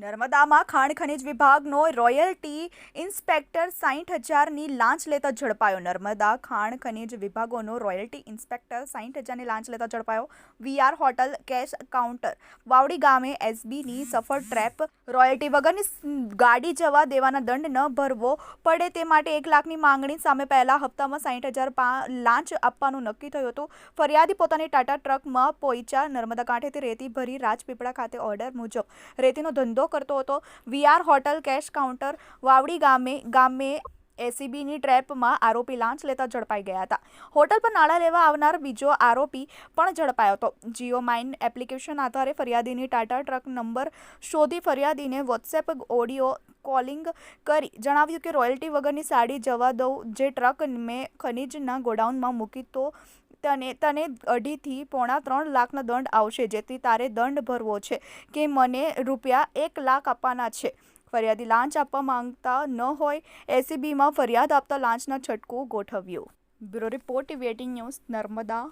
નર્મદામાં ખાણ ખનિજ વિભાગનો રોયલ્ટી ઇન્સ્પેક્ટર સાઠ હજારની લાંચ લેતા ઝડપાયો. નર્મદા ખાણ ખનિજ વિભાગોનો રોયલ્ટી ઇન્સ્પેક્ટર સાઠ હજારની લાંચ લેતા ઝડપાયો. VR hotel cash counter. Vavdi ગામે એસબીની સફળ ટ્રેપ, રોયલ્ટી વગરની ગાડી જવા દેવાના દંડ ન ભરવો પડે તે માટે એક લાખની માંગણી સામે પહેલા હપ્તામાં સાઠ હજાર લાંચ આપવાનું નક્કી થયું હતું. ફરિયાદી પોતાની ટાટા ટ્રકમાં પોઈચા નર્મદા કાંઠેથી રેતી ભરી રાજપીપળા ખાતે ઓર્ડર મુજબ. રેતીનો ધંધો કરતો હતો. VR hotel cash counter Vavdi ગામે ગામે એસીબીની ટ્રેપમાં આરોપી લાંચ લેતા ઝડપાઈ ગયા હતા. હોટલ પર નાણાં લેવા આવનાર બીજો આરોપી પણ ઝડપાયો હતો. જીઓ માઇન એપ્લિકેશન આધારે ફરિયાદીની ટાટા ટ્રક નંબર શોધી ફરિયાદીને વોટ્સએપ ઓડિયો કોલિંગ કરી જણાવ્યું કે રોયલ્ટી વગરની સાડી જવા દઉં જે ટ્રક મેં ખનીજના ગોડાઉનમાં મૂકી તો તને તને અઢીથી પોણા ત્રણ લાખનો દંડ આવશે, જેથી તારે દંડ ભરવો છે કે મને રૂપિયા એક લાખ આપવાના છે. ફરિયાદી લાંચ આપવા માંગતા ન હોય, એસીબીમાં ફરિયાદ આપતા લાંચના છટકું ગોઠવ્યું. Bureau report waiting news, Narmada.